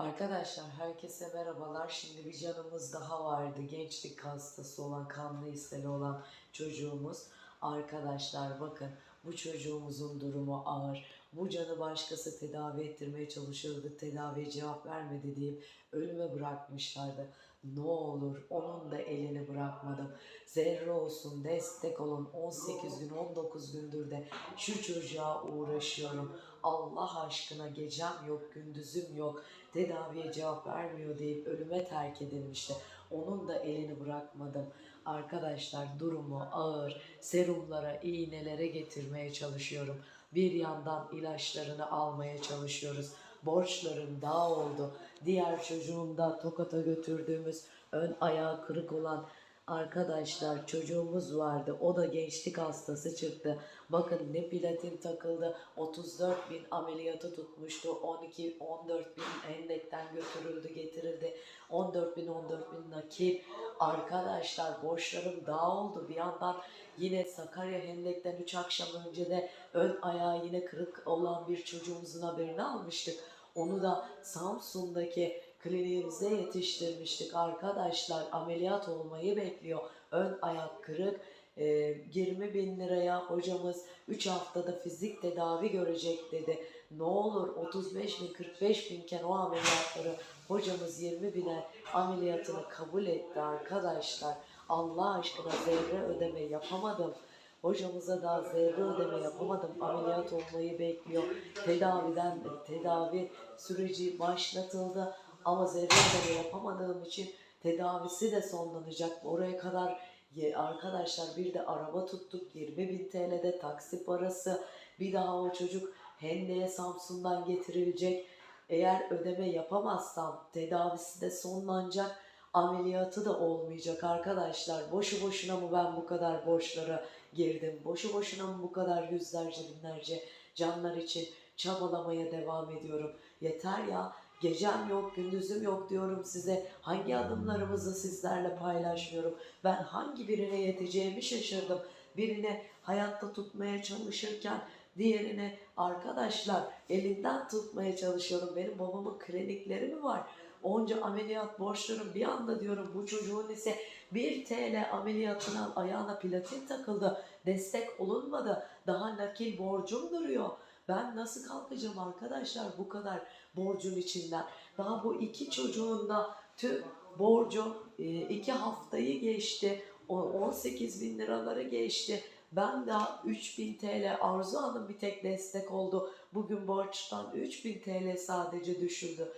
Arkadaşlar herkese merhabalar. Şimdi bir canımız daha vardı. Gençlik hastası olan, kanlı isteli olan çocuğumuz. Arkadaşlar bakın bu çocuğumuzun durumu ağır. Bu canı başkası tedavi ettirmeye çalışıyordu. Tedaviye cevap vermedi deyip ölüme bırakmışlardı. Ne olur onun da elini bırakmadım. Zerre olsun destek olun. 18 gün 19 gündür de şu çocuğa uğraşıyorum. Allah aşkına gecem yok, gündüzüm yok tedaviye cevap vermiyor deyip ölüme terk edilmişti. Onun da elini bırakmadım. Arkadaşlar durumu ağır. Serumlara, iğnelere getirmeye çalışıyorum. Bir yandan ilaçlarını almaya çalışıyoruz. Borçlarım daha oldu. Diğer çocuğum da Tokat'a götürdüğümüz ön ayağı kırık olan arkadaşlar çocuğumuz vardı. O da gençlik hastası çıktı. Bakın ne platin takıldı. 34 bin ameliyatı tutmuştu. 12 14 bin endekten götürüldü getirildi. 14 bin 14 bin nakil. Arkadaşlar borçlarım daha oldu. Bir yandan yine Sakarya Hendek'ten 3 akşam önce de ön ayağı yine kırık olan bir çocuğumuzun haberini almıştık. Onu da Samsun'daki kliniğimize yetiştirmiştik arkadaşlar. Ameliyat olmayı bekliyor. Ön ayak kırık. Ee, 20 bin liraya hocamız 3 haftada fizik tedavi görecek dedi. Ne olur 35 bin 45 binken o ameliyatları hocamız 20 bine ameliyatını kabul etti arkadaşlar. Allah aşkına zerre ödeme yapamadım. Hocamıza da zerre ödeme yapamadım. Ameliyat olmayı bekliyor. Tedaviden tedavi süreci başlatıldı. Ama zerre ödeme yapamadığım için tedavisi de sonlanacak. Oraya kadar arkadaşlar bir de araba tuttuk. 20 bin TL'de taksi parası. Bir daha o çocuk Hende'ye Samsun'dan getirilecek. Eğer ödeme yapamazsam tedavisi de sonlanacak. Ameliyatı da olmayacak arkadaşlar. Boşu boşuna mı ben bu kadar borçlara girdim? Boşu boşuna mı bu kadar yüzlerce binlerce canlar için çabalamaya devam ediyorum? Yeter ya. Gecem yok, gündüzüm yok diyorum size. Hangi adımlarımızı sizlerle paylaşmıyorum? Ben hangi birine yeteceğimi şaşırdım. Birine hayatta tutmaya çalışırken diğerine arkadaşlar elinden tutmaya çalışıyorum. Benim babamın klinikleri mi var? Onca ameliyat borçlarım bir anda diyorum bu çocuğun ise 1 TL ameliyatına ayağına platin takıldı. Destek olunmadı. Daha nakil borcum duruyor. Ben nasıl kalkacağım arkadaşlar bu kadar borcun içinden? Daha bu iki çocuğun da tüm borcu e, iki haftayı geçti. O 18 bin liraları geçti. Ben daha 3000 TL Arzu Hanım bir tek destek oldu. Bugün borçtan 3000 TL sadece düşürdü.